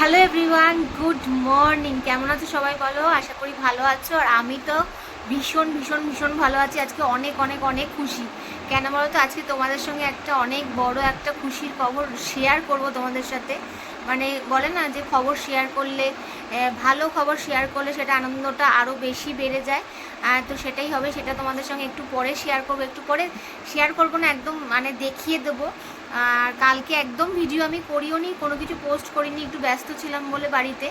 Hello everyone, good morning. কেমন আছো সবাই বলো? আশা করি ভালো আছো। আর আমি তো ভীষণ ভীষণ ভীষণ ভালো আছি। আজকে অনেক অনেক অনেক খুশি। কেন বলো তো? আজকে তোমাদের সঙ্গে একটা অনেক বড় একটা খুশির খবর শেয়ার করব তোমাদের সাথে। মানে বলে না যে খবর শেয়ার করলে ভালো খবর শেয়ার করলে সেটা আনন্দটা আরও বেশি বেড়ে যায়। তো সেটাই হবে, সেটা তোমাদের সঙ্গে একটু পরে শেয়ার করব। একটু পরে শেয়ার করব না, একদম মানে দেখিয়ে দেবো। আর কালকে একদম ভিডিও আমি করিও নি কোনো কিছু পোস্ট করিনি, একটু ব্যস্ত ছিলাম বলে বাড়িতে।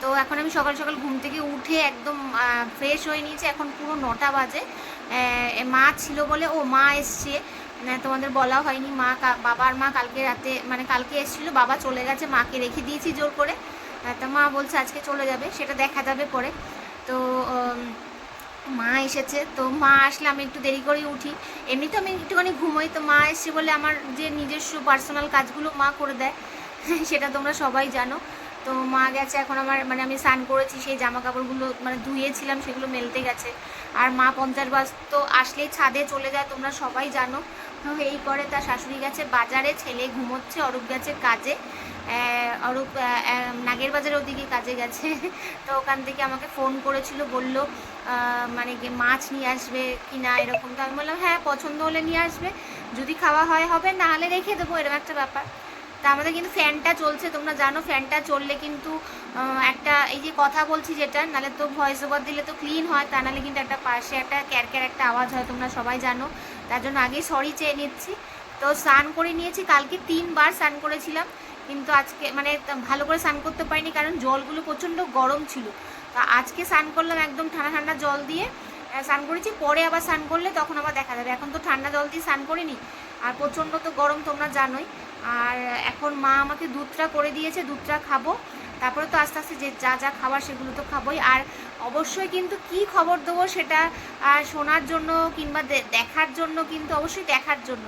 তো এখন আমি সকাল সকাল ঘুম থেকে উঠে একদম ফ্রেশ হয়ে নিয়েছি, এখন পুরো নটা বাজে। মা ছিল বলে, ও, মা এসছে। তোমাদের বলা হয়নি, মা কা- বাবা আর মা কালকে রাতে মানে কালকে এসেছিল, বাবা চলে গেছে, মাকে রেখে দিয়েছি জোর করে। তা মা বলছে আজকে চলে যাবে, সেটা দেখা যাবে পরে। তো মা এসেছে, তো মা আসলে আমি একটু দেরি করেই উঠি। এমনি তো আমি একটুখানি ঘুমোই, তো মা এসছে বলে আমার যে নিজস্ব পার্সোনাল কাজগুলো মা করে দেয়, সেটা তোমরা সবাই জানো। তো মা গেছে, এখন আমার মানে আমি স্নান করেছি, সেই জামা কাপড়গুলো মানে ধুয়েছিলাম, সেগুলো মেলতে গেছে। আর মা পঞ্চাশ বাস তো আসলেই ছাদে চলে যায়, তোমরা সবাই জানো। এই করে তার শাশুড়ি গেছে বাজারে, ছেলে ঘুমোচ্ছে, অরূপ গেছে কাজে। অরূপ নাগের বাজারের ওদিকে কাজে গেছে। তো ওখান থেকে আমাকে ফোন করেছিল, বলল মানে মাছ নিয়ে আসবে কি না এরকম তো আমি বললাম হ্যাঁ পছন্দ হলে নিয়ে আসবে। যদি খাওয়া হয়, হবে। না হলে রেখে দেবো, এরকম একটা ব্যাপার। তা আমাদের কিন্তু ফ্যানটা চলছে, তোমরা জানো ফ্যানটা চললে কিন্তু একটা এই যে কথা বলছি যেটা, নাহলে তো ভয়েস ওভার দিলে তো ক্লিন হয়, তা নাহলে কিন্তু একটা পাশে একটা ক্যারক্যার একটা আওয়াজ হয়, তোমরা সবাই জানো। তার জন্য আগেই সরি চেয়ে নিচ্ছি। তো স্নান করে নিয়েছি, কালকে তিনবার স্নান করেছিলাম। কিন্তু আজকে মানে ভালো করে স্নান করতে পারিনি কারণ জলগুলো প্রচণ্ড গরম ছিল। তা আজকে স্নান করলাম একদম ঠান্ডা ঠান্ডা জল দিয়ে। স্নান করেছি, পরে আবার স্নান করলে তখন আবার দেখা যাবে। এখন তো ঠান্ডা জল দিয়ে স্নান করিনি। আর প্রচণ্ড তো গরম, তোমরা জানোই। আর এখন মা আমাকে দুধটা করে দিয়েছে, দুধটা খাব। তারপরে তো আস্তে আস্তে যে যা যা খাবার সেগুলো তো খাবোই। আর অবশ্যই কিন্তু কি খবর দেবো সেটা শোনার জন্য কিংবা দেখার জন্য কিন্তু অবশ্যই দেখার জন্য।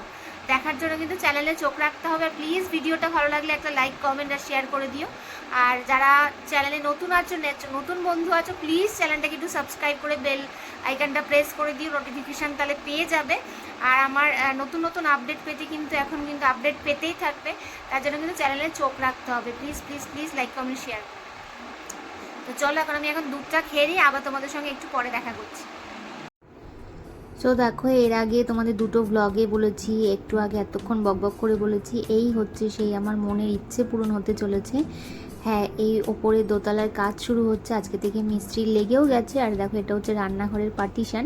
দেখার জন্য কিন্তু চ্যানেলে চোখ রাখতে হবে। আর প্লিজ ভিডিওটা ভালো লাগলে একটা লাইক, কমেন্ট আর শেয়ার করে দিও। আর যারা চ্যানেলে নতুন আছো নতুন বন্ধু আছো, প্লিজ চ্যানেলটাকে একটু সাবস্ক্রাইব করে বেল আইকনটা প্রেস করে দিও। নোটিফিকেশান তাহলে পেয়ে যাবে। আর আমার নতুন নতুন আপডেট পেতে কিন্তু এখন কিন্তু আপডেট পেতেই থাকবে। তার জন্য কিন্তু চ্যানেলে চোখ রাখতে হবে। Please please please like, comment, share তো চলো, এখন আমি এখন দুধটা খেয়ে নিই। আবার তোমাদের সঙ্গে একটু পরে দেখা করছি। সো দেখো, এর আগে তোমাদের দুটো ব্লগে বলেছি, একটু আগে এতক্ষণ বকবক করে বলেছি, এই হচ্ছে সেই আমার মনের ইচ্ছে পূরণ হতে চলেছে। হ্যাঁ এই ওপরে দোতলার কাজ শুরু হচ্ছে, আজকে থেকে মিস্ত্রি লেগেও গেছে, আর দেখো, এটা হচ্ছে রান্নাঘরের পার্টিশন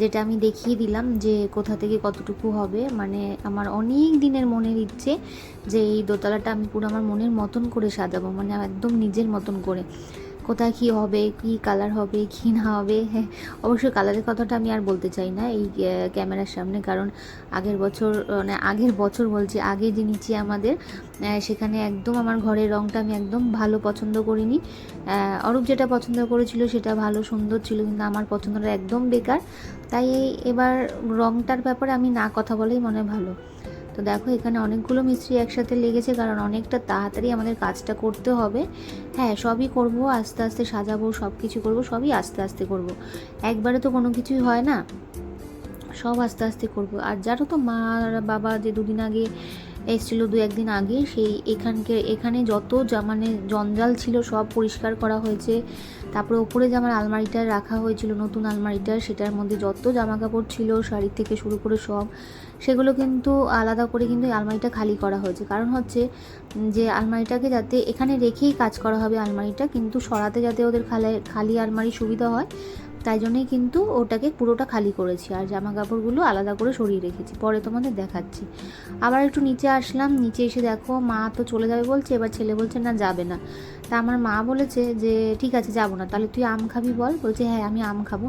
যেটা আমি দেখিয়ে দিলাম যে কোথা থেকে কতটুকু হবে। মানে আমার অনেক দিনের মনের ইচ্ছে যে এই দোতলাটা আমি পুরো আমার মনের মতন করে সাজাবো মানে একদম নিজের মতন করে। কোথায় কী হবে, কী কালার হবে, কী না হবে হ্যাঁ। অবশ্যই কালারের কথাটা আমি আর বলতে চাই না এই ক্যামেরার সামনে। কারণ আগের বছর মানে আগের বছর বলছি, আগে যে নিচে আমাদের সেখানে একদম আমার ঘরের রঙটা আমি একদম ভালো পছন্দ করিনি। অরূপ যেটা পছন্দ করেছিল সেটা ভালো, সুন্দর ছিল, কিন্তু আমার পছন্দটা একদম বেকার। তাই এবার রঙটার ব্যাপারে আমি না কথা বলেই মনে ভালো। তো দেখো, এখানে অনেকগুলো মিস্ত্রি একসাথে লেগেছে, কারণ অনেকটা তাড়াতাড়ি আমাদের কাজটা করতে হবে। হ্যাঁ সবই করব, আস্তে আস্তে সাজাবো সব কিছু করব, সবই আস্তে আস্তে করব। একবারে তো কোনো কিছুই হয় না। সব আস্তে আস্তে করব। আর যারও তো, মা বাবা যে দুদিন আগে এসেছিল, দু একদিন আগে, সেই এখানকে, এখানে যত মানে জঞ্জাল ছিল, সব পরিষ্কার করা হয়েছে। তারপরে ওপরে যে আমার আলমারিটা রাখা হয়েছিল, নতুন আলমারিটা, সেটার মধ্যে যত জামা কাপড় ছিল শাড়ি থেকে শুরু করে সব, সেগুলো কিন্তু আলাদা করে কিন্তু আলমারিটা খালি করা হয়েছে। কারণ হচ্ছে যে আলমারিটাকে যাতে এখানে রেখেই কাজ করা হবে আলমারিটা, কিন্তু সরাতে যাতে ওদের খালি খালি আলমারি সুবিধা হয়, তাই জন্যই কিন্তু ওটাকে পুরোটা খালি করেছি। আর জামা কাপড়গুলো আলাদা করে সরিয়ে রেখেছি। পরে তোমাদের দেখাচ্ছি। আবার একটু নিচে আসলাম। নিচে এসে দেখো, মা তো চলে যাবে বলছে, এবার ছেলে বলছে, না, যাবে না। তা আমার মা বলেছে যে, ঠিক আছে, যাব না। তাহলে তুই আম খাবি বল। বলছে হ্যাঁ আমি আম খাব।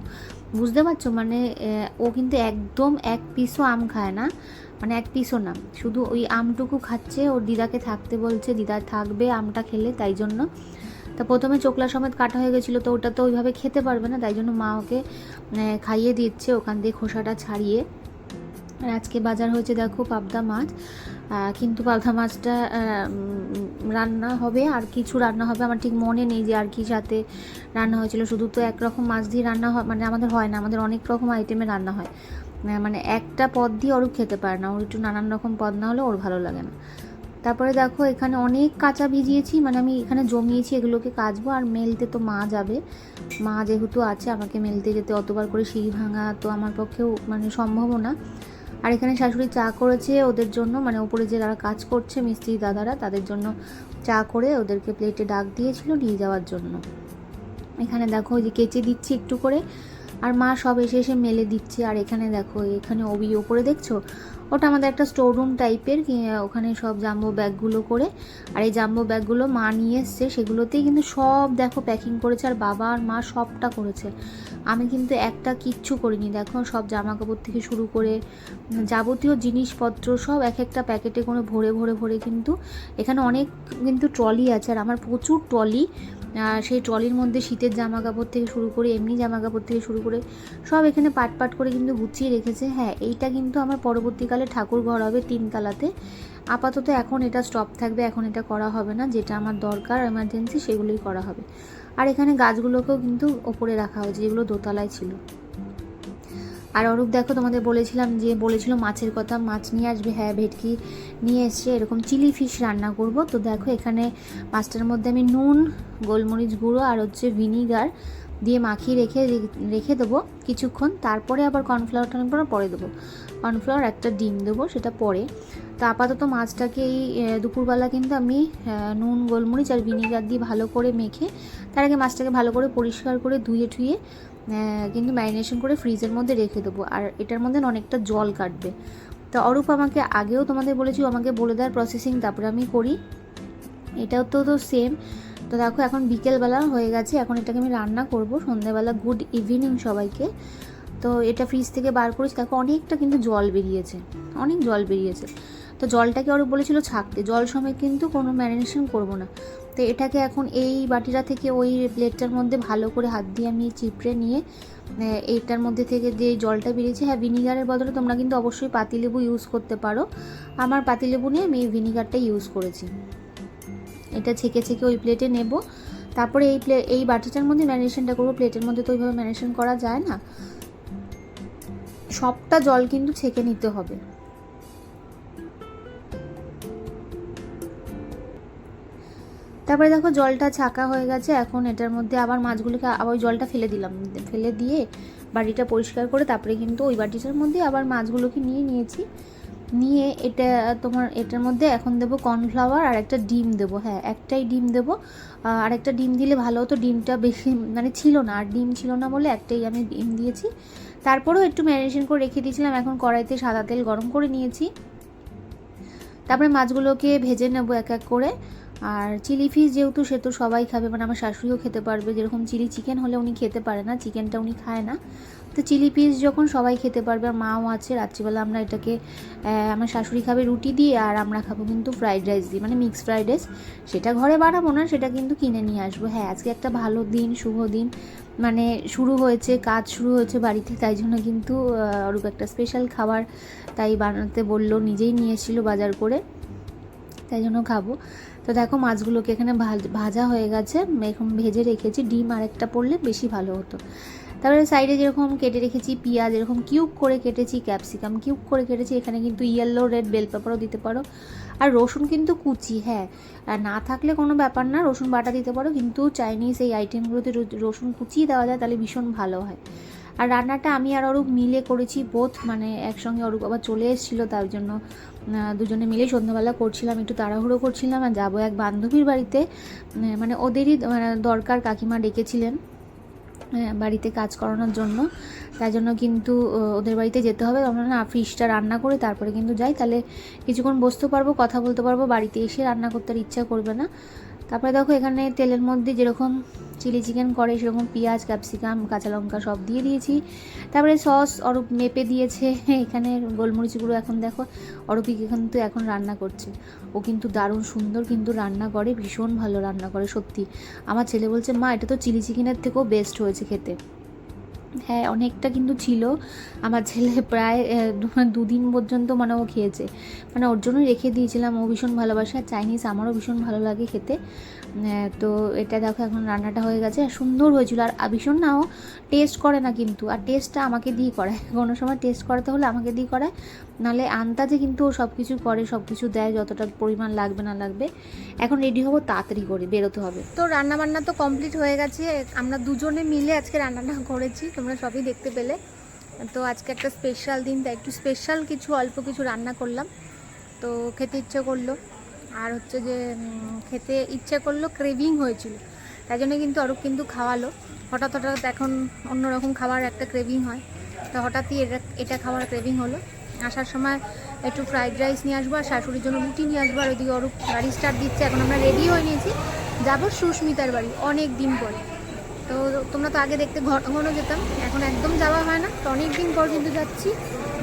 বুঝতে পারছ? মানে ও কিন্তু একদম এক পিসও আম খায় না। মানে এক পিসও না। শুধু ওই আমটুকু খাচ্ছে। ওর দিদাকে থাকতে বলছে, দিদা থাকবে আমটা খেলে তাই জন্য। তা প্রথমে চোকলা সমেত কাটা হয়ে গেছিল। তো ওটা তো ওইভাবে খেতে পারবে না। তাই জন্য মা ওকে খাইয়ে দিচ্ছে ওখান দিয়ে খোসাটা ছাড়িয়ে। আর আজকে বাজার হয়েছে, দেখো, পাবদা মাছ। কিন্তু পালথা মাছটা রান্না হবে, আর কিছু রান্না হবে। আমার ঠিক মনে নেই যে আর কি সাথে রান্না হয়েছিল। শুধু তো একরকম মাছ দিয়ে রান্না হয় মানে আমাদের হয় না, আমাদের অনেক রকম আইটেমে রান্না হয়। মানে একটা পদ দিয়ে ওর খেতে পারে না। ওর একটু নানান রকম পদ না হলে ওর ভালো লাগে না। তারপরে দেখো, এখানে অনেক কাঁচা ভিজিয়েছি মানে আমি এখানে জমিয়েছি, এগুলোকে কাচবো, আর মেলতে তো মা যাবে। মা যেহেতু আছে, আমাকে মেলতে যেতে অতবার করে সিঁড়ি ভাঙা তো আমার পক্ষেও মানে সম্ভবও না। আর এখানে শাশুড়ি চা করেছে ওদের জন্য মানে ওপরে যে যারা কাজ করছে মিস্ত্রি দাদারা, তাদের জন্য চা করে ওদেরকে প্লেটে ডাক দিয়েছিল নিয়ে যাওয়ার জন্য। এখানে দেখো ওই যে কেচে দিচ্ছি একটু করে, আর মা সব এসে এসে মেলে দিচ্ছে। আর এখানে দেখো, এখানে ওবি ওপরে দেখছ? ওটা আমাদের একটা স্টোর রুম টাইপের ওখানে সব জাম্বো ব্যাগগুলো করে। আর এই জাম্বো ব্যাগগুলো মা নিয়ে এসছে, সেগুলোতেই কিন্তু সব দেখো প্যাকিং করেছে, আর বাবা আর মা সবটা করেছে। আমি কিন্তু একটা কিচ্ছু করিনি, দেখো, সব জামা কাপড় থেকে শুরু করে যাবতীয় জিনিসপত্র সব এক একটা প্যাকেটে করে ভরে ভরে ভরে কিন্তু এখানে অনেক কিন্তু ট্রলি আছে। আর আমার প্রচুর ট্রলি সেই ট্রলির মধ্যে শীতের জামা কাপড় থেকে শুরু করে, এমনি জামা কাপড় থেকে শুরু করে, সব এখানে পাট পাট করে কিন্তু গুছিয়ে রেখেছে। হ্যাঁ এইটা কিন্তু আমার পরবর্তীকালে ঠাকুর ঘর হবে তিনতলাতে। আপাতত এখন এটা স্টপ থাকবে, এখন এটা করা হবে না। যেটা আমার দরকার এমার্জেন্সি সেগুলোই করা হবে। আর এখানে গাছগুলোকেও কিন্তু ওপরে রাখা হয়েছে, যেগুলো দোতলায় ছিল। আর অরূপ, দেখো তোমাদের বলেছিলাম যে, বলেছিল মাছের কথা, মাছ নিয়ে আসবে হ্যাঁ ভেটকি নিয়ে এসছে, এরকম চিলি ফিশ রান্না করব। তো দেখো এখানে মাছটার মধ্যে আমি নুন, গোলমরিচ গুঁড়ো আর হচ্ছে ভিনিগার দিয়ে মাখিয়ে রেখে রেখে দেবো কিছুক্ষণ। তারপরে আবার কর্নফ্লাওয়ারটা টর্নফ্লাওয়ার পরে দেবো। কর্নফ্লাওয়ার একটা ডিম দেবো, সেটা পরে। তো আপাতত মাছটাকে এই দুপুরবেলা কিন্তু আমি নুন, গোলমরিচ আর ভিনিগার দিয়ে ভালো করে মেখে, তার আগে মাছটাকে ভালো করে পরিষ্কার করে ধুয়ে টুয়ে কিন্তু ম্যারিনেশন করে ফ্রিজের মধ্যে রেখে দেবো। আর এটার মধ্যে অনেকটা জল কাটবে। তো অরূপ আমাকে আগেও তোমাদের বলেছি আমাকে বলে দেওয়ার প্রসেসিং তারপরে আমি করি। এটাও তো তো সেম তো দেখো, এখন বিকেলবেলা হয়ে গেছে। এখন এটাকে আমি রান্না করব সন্ধ্যেবেলা। গুড ইভিনিং সবাইকে। তো এটা ফ্রিজ থেকে বার করেছি। দেখো, অনেকটা কিন্তু জল বেরিয়েছে। অনেক জল বেরিয়েছে। তো জলটাকে ওরা বলেছিল ছাকতে। জল সমেত কিন্তু কোনো ম্যারিনেশন করব না। তো এটাকে এখন এই বাটিটা থেকে ওই প্লেটটার মধ্যে ভালো করে হাত দিয়ে আমি চিপড়ে নিয়ে এইটার মধ্যে থেকে যে জলটা বেরিয়েছে হ্যাঁ ভিনিগারের বদলে তোমরা কিন্তু অবশ্যই পাতিলেবু ইউজ করতে পারো। আমার পাতিলেবু নিয়ে আমি এই ভিনিগারটা ইউজ করেছি। এটা ছেঁকে ছেঁকে ওই প্লেটে নেব। তারপরে এই প্লে, এই বাটিটার মধ্যে ম্যারিনেশনটা করব। প্লেটের মধ্যে তো ওইভাবে ম্যারিনেশন করা যায় না। সবটা জল কিন্তু ছেঁকে নিতে হবে। তারপরে দেখো জলটা ছাকা হয়ে গেছে, এখন এটার মধ্যে আবার মাছগুলোকে আবার ওই জলটা ফেলে দিলাম। ফেলে দিয়ে বাটিটা পরিষ্কার করে তারপরে কিন্তু ওই বাটিটার মধ্যে আবার মাছগুলোকে নিয়ে নিয়েছি। নিয়ে এটা তোমার এটার মধ্যে এখন দেবো কর্নফ্লাওয়ার আর একটা ডিম দেবো। হ্যাঁ একটাই ডিম দেবো। আর একটা ডিম দিলে ভালো হতো, ডিমটা বেশি মানে ছিল না। আর ডিম ছিল না বলে একটাই আমি ডিম দিয়েছি। তারপরেও একটু ম্যারিনেশন করে রেখে দিয়েছিলাম, এখন কড়াইতে সাদা তেল গরম করে নিয়েছি। তারপরে মাছগুলোকে ভেজে নেব এক এক করে। আর চিলি ফিশ যেহেতু সে তো সবাই খাবে মানে আমার শাশুড়িও খেতে পারবে, যেরকম চিলি চিকেন হলে উনি খেতে পারে না চিকেনটা উনি খায় না। তো চিলি পিস যখন সবাই খেতে পারবে, আর মাও আছে, রাত্রিবেলা আমরা এটাকে আমার শাশুড়ি খাবে রুটি দিয়ে, আর আমরা খাব কিন্তু ফ্রাইড রাইস দিয়ে মানে মিক্স ফ্রাইড রাইস সেটা ঘরে বানাবো না, সেটা কিন্তু কিনে নিয়ে আসব। হ্যাঁ আজকে একটা ভালো দিন, শুভ দিন মানে শুরু হয়েছে, কাজ শুরু হয়েছে বাড়িতে, তাই জন্য কিন্তু অরূপ একটা স্পেশাল খাবার তাই বানাতে বলল, নিজেই নিয়ে এসেছিল বাজার করে, তাই জন্য খাব। তো দেখো মাছগুলোকে এখানে ভাজা হয়ে গেছে। এখন ভেজে রেখেছি। ডিম আরেকটা পড়লে বেশি ভালো হতো। তারপরে সাইডে যেরকম কেটে রেখেছি পেঁয়াজ, এরকম কিউব করে কেটেছি, ক্যাপসিকাম কিউব করে কেটেছি। এখানে কিন্তু ইয়েলো রেড বেল পেপারও দিতে পারো। আর রসুন কিন্তু কুচি হ্যাঁ। আর না থাকলে কোনো ব্যাপার না, রসুন বাটা দিতে পারো। কিন্তু চাইনিজ এই আইটেমগুলোতে রসুন কুচিয়ে দেওয়া যায়, তাহলে ভীষণ ভালো হয়। আর রান্নাটা আমি আর অরূপ মিলে করেছি বোধ মানে একসঙ্গে অরূপ আবার চলে এসেছিল, তার জন্য দুজনে মিলে সন্ধ্যাবেলা করছিলাম, একটু তাড়াহুড়ো করছিলাম আর যাব এক বান্ধবীর বাড়িতে। মানে ওদেরই মানে দরকার, কাকিমা ডেকেছিলেন বাড়িতে কাজ করানোর জন্য। তাই জন্য কিন্তু ওদের বাড়িতে যেতে হবে। আমরা না ফিশটা রান্না করে তারপরে কিন্তু যাই। তাহলে কিছুক্ষণ বসতে পারব, কথা বলতে পারব, বাড়িতে এসে রান্না করতে ইচ্ছা করবে না। তারপরে দেখো এখানে তেলের মধ্যে যেরকম চিলি চিকেন করে, সেরকম পেঁয়াজ, ক্যাপসিকাম, কাঁচা লঙ্কা সব দিয়ে দিয়েছি। তারপরে সস অরূপ মেপে দিয়েছে, এখানে গোলমরিচ গুঁড়ো এখন দেখো অরূপি কিন্তু এখন রান্না করছে। ও কিন্তু দারুণ সুন্দর কিন্তু রান্না করে, ভীষণ ভালো রান্না করে, সত্যি। আমার ছেলে বলছে, মা, এটা তো চিলি চিকেনের থেকেও বেস্ট হয়েছে খেতে। হ্যাঁ অনেকটা কিন্তু ছিল। আমার ছেলে প্রায় দুদিন পর্যন্ত মানে ও খেয়েছে। মানে ওর জন্য রেখে দিয়েছিলাম। ও ভীষণ ভালোবাসে। আর চাইনিজ আমারও ভীষণ ভালো লাগে খেতে। তো এটা দেখো এখন রান্নাটা হয়ে গেছে। আর সুন্দর হয়েছিল। আর ভীষণ নাও টেস্ট করে না কিন্তু। আর টেস্টটা আমাকে দিয়ে করায়। কোনো সময় টেস্ট করাতে হলে আমাকে দিয়ে করায়। নাহলে আন্দাজে কিন্তু ও সব কিছু করে সব কিছু দেয়, যতটা পরিমাণ লাগবে, না লাগবে। এখন রেডি হব, তাড়াতাড়ি করে বেরোতে হবে। তো রান্না বান্না তো কমপ্লিট হয়ে গেছে। আমরা দুজনে মিলে আজকে রান্নাটা করেছি। তোমরা সবই দেখতে পেলে। তো আজকে একটা স্পেশাল দিন, তাই একটু স্পেশাল কিছু, অল্প কিছু রান্না করলাম। তো খেতে ইচ্ছে করল। আর হচ্ছে যে খেতে ইচ্ছে করল ক্রেভিং হয়েছিল। তাই জন্য কিন্তু অরূপ কিন্তু খাওয়ালো। হঠাৎ হঠাৎ এখন অন্যরকম খাবার একটা ক্রেভিং হয়। তো হঠাৎই এটা এটা খাওয়ার ক্রেভিং হলো। আসার সময় একটু ফ্রাইড রাইস নিয়ে আসব আর শাশুড়ির জন্য রুটি নিয়ে আসব আর ওইদিকে অরূপ গাড়ি স্টার্ট দিচ্ছে। এখন আমরা রেডি হয়ে নিয়েছি। যাব সুস্মিতার বাড়ি অনেক দিন পরে। তো তোমরা তো আগে দেখতে ঘন ঘন যেতাম। এখন একদম যাওয়া হয় না। তো অনেক দিন পর কিন্তু যাচ্ছি।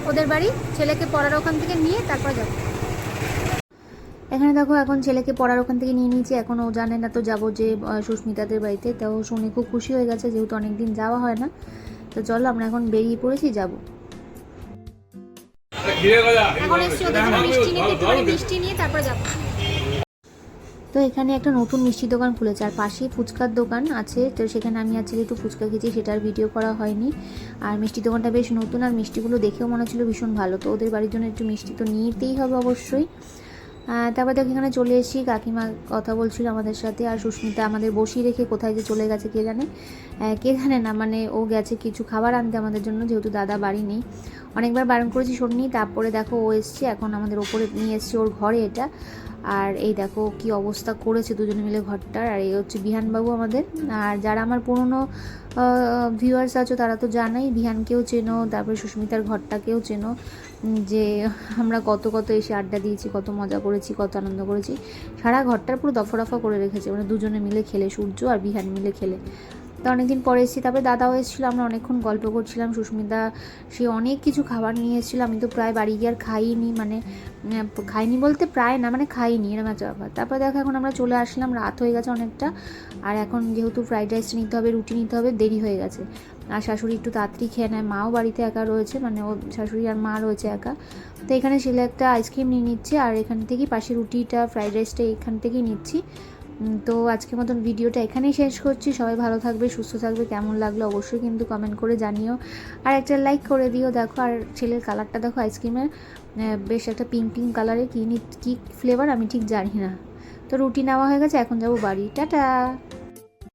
ওদের বাড়ি। ছেলেকে পড়ার ওখান থেকে নিয়ে তারপর যাব। এখানে দেখো এখন ছেলেকে পড়ার ওখান থেকে নিয়ে নিয়েছি। এখন ও জানে না তো যাব যে সুস্মিতাদের বাড়িতে। তো ও শুনে খুব খুশি হয়ে গেছে যেহেতু অনেক দিন যাওয়া হয় না। তো চলো আমরা এখন বেরিয়ে পড়েছি যাব। এখন এসছি ওদের জন্য মিষ্টি নিতে একটুখানি মিষ্টি নিয়ে তারপরে যাব। তো এখানে একটা নতুন মিষ্টি দোকান খুলেছে আর পাশেই ফুচকার দোকান আছে। তো সেখানে আমি আজকে একটু ফুচকা খেয়েছি সেটার ভিডিও করা হয়নি। আর মিষ্টি দোকানটা বেশ নতুন আর মিষ্টিগুলো দেখেও মনে হচ্ছিল ভীষণ ভালো। তো ওদের বাড়ির জন্য একটু মিষ্টি তো নিতেই হবে অবশ্যই। তারপর দেখো, এখানে চলে এসেছি। কাকিমা কথা বলছিল আমাদের সাথে, আর সুস্মিতা আমাদের বসিয়ে রেখে কোথায় যে চলে গেছে কে জানে। কে জানে না মানে ও গেছে কিছু খাবার আনতে আমাদের জন্য, যেহেতু দাদা বাড়ি নেই। অনেকবার বারণ করেছি শোননি, তারপরে দেখো ও এসছে, এখন আমাদের ওপরে নিয়ে এসছে ওর ঘরে এটা। আর এই দেখো কি অবস্থা করেছে দুজনে মিলে ঘরটার, আর এই হচ্ছে বিহানবাবু আমাদের। আর যারা আমার পুরনো ভিউয়ার্স আছো তারা তো জানাই, বিহানকেও চেনো, তারপরে সুস্মিতার ঘরটাকেও চেনো। যে আমরা কত কত এসে আড্ডা দিয়েছি, কত মজা করেছি, কত আনন্দ করেছি। সারা ঘরটার পুরো দফা করে রেখেছে। মানে দুজনে মিলে খেলে, সূর্য আর বিহান মিলে খেলে। তো অনেকদিন পরে এসেছি। তারপরে দাদাও এসেছিল, আমরা অনেকক্ষণ গল্প করছিলাম। সুস্মিতা, সে অনেক কিছু খাবার নিয়ে এসেছিল। আমি তো প্রায় বাড়ি গিয়ে আর খাইনি মানে খাইনি বলতে প্রায় না মানে খাইনি এরকম একটা ব্যাপার। তারপরে দেখো, এখন আমরা চলে আসলাম, রাত হয়ে গেছে অনেকটা। আর এখন যেহেতু ফ্রাইড রাইস নিতে হবে, রুটি নিতে হবে, দেরি হয়ে গেছে। আর শাশুড়ি একটু তাড়াতাড়ি খেয়ে নেয়। মাও বাড়িতে একা রয়েছে মানে ও শাশুড়ি আর মা রয়েছে একা। তো এখানে ছেলে একটা আইসক্রিম নিয়ে নিচ্ছে, আর এখান থেকেই পাশে রুটিটা, ফ্রাইড রাইসটা এখান থেকেই নিচ্ছি। তো আজকের মতন ভিডিওটা এখানেই শেষ করছি। সবাই ভালো থাকবে, সুস্থ থাকবে, কেমন লাগল অবশ্যই কিন্তু কমেন্ট করে জানিও। আর একটা লাইক করে দিও, দেখো, আর ছেলের কালারটা দেখো আইসক্রিমের বেশ একটা পিঙ্ক পিঙ্ক কালারে কী কী ফ্লেভার আমি ঠিক জানি না। তো রুটি নেওয়া হয়ে গেছে, এখন যাব বাড়ি। টাটা!